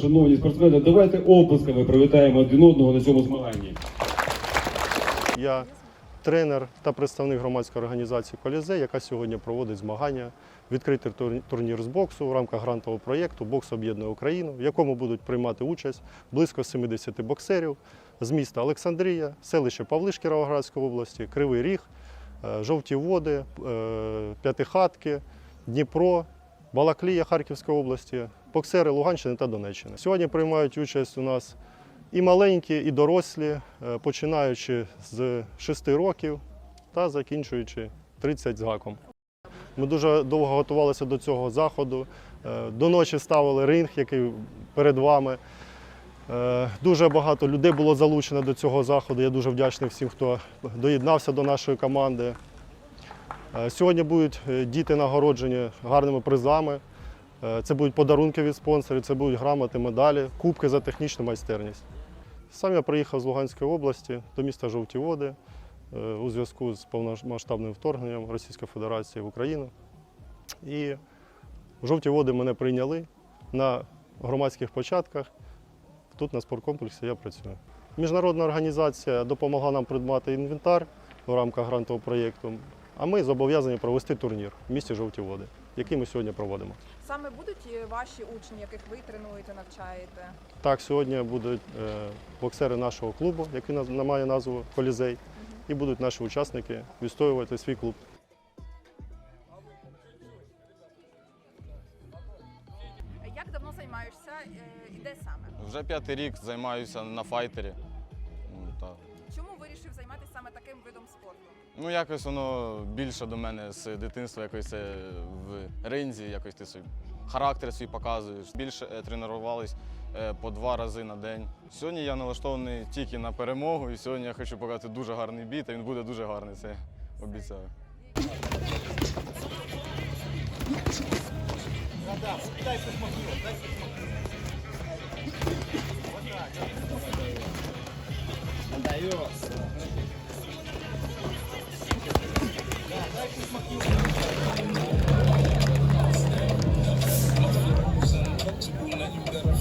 Шановні спортсмени, давайте оплесками привітаємо один одного на цьому змаганні. Я тренер та представник громадської організації Колізей, яка сьогодні проводить змагання, відкритий турнір з боксу в рамках грантового проєкту Бокс об'єднує Україну, в якому будуть приймати участь близько 70 боксерів з міста Олександрія, селище Павлиш Кіровоградської області, Кривий Ріг, Жовті Води, е, П'ятихатки, Дніпро, Балаклія Харківської області, боксери Луганщини та Донеччини. Сьогодні приймають участь у нас і маленькі, і дорослі, е, починаючи з 6 років та закінчуючи 30 з гаком. Ми дуже довго готувалися до цього заходу. Е, До ночі ставили ринг, який перед вами. Е, Дуже багато людей було залучено до цього заходу. Я дуже вдячний всім, хто доєднався до нашої команди. Е, Сьогодні будуть е, діти нагороджені гарними призами. Це будуть подарунки від спонсорів, це будуть грамоти, медалі, кубки за технічну майстерність. Сам я приїхав з Луганської області до міста Жовті Води у зв'язку з повномасштабним вторгненням Російської Федерації в Україну. І в Жовті Води мене прийняли на громадських початках. Тут на спорткомплексі я працюю. Міжнародна організація допомогла нам придбати інвентар в рамках грантового проєкту, а ми зобов'язані провести турнір в місті Жовті Води, який ми сьогодні проводимо. Саме будуть ваші учні, яких ви тренуєте, навчаєте? Так, сьогодні будуть е, боксери нашого клубу, який має назву Колізей, і будуть наші учасники відстоювати свій клуб. Займаєшся е, і де саме? Вже п'ятий рік займаюся на файтері. Ну. Чому вирішив займатися саме таким видом спорту? ну якось воно більше до мене з дитинства, якось це в ринзі, якось ти свій характер свій показуєш. Більше е, тренувались е, по два рази на день. Сьогодні я налаштований тільки на перемогу, і сьогодні я хочу показати дуже гарний бій, та він буде дуже гарний, це обіцяю.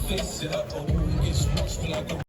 Face it up, oh, it's much when I go.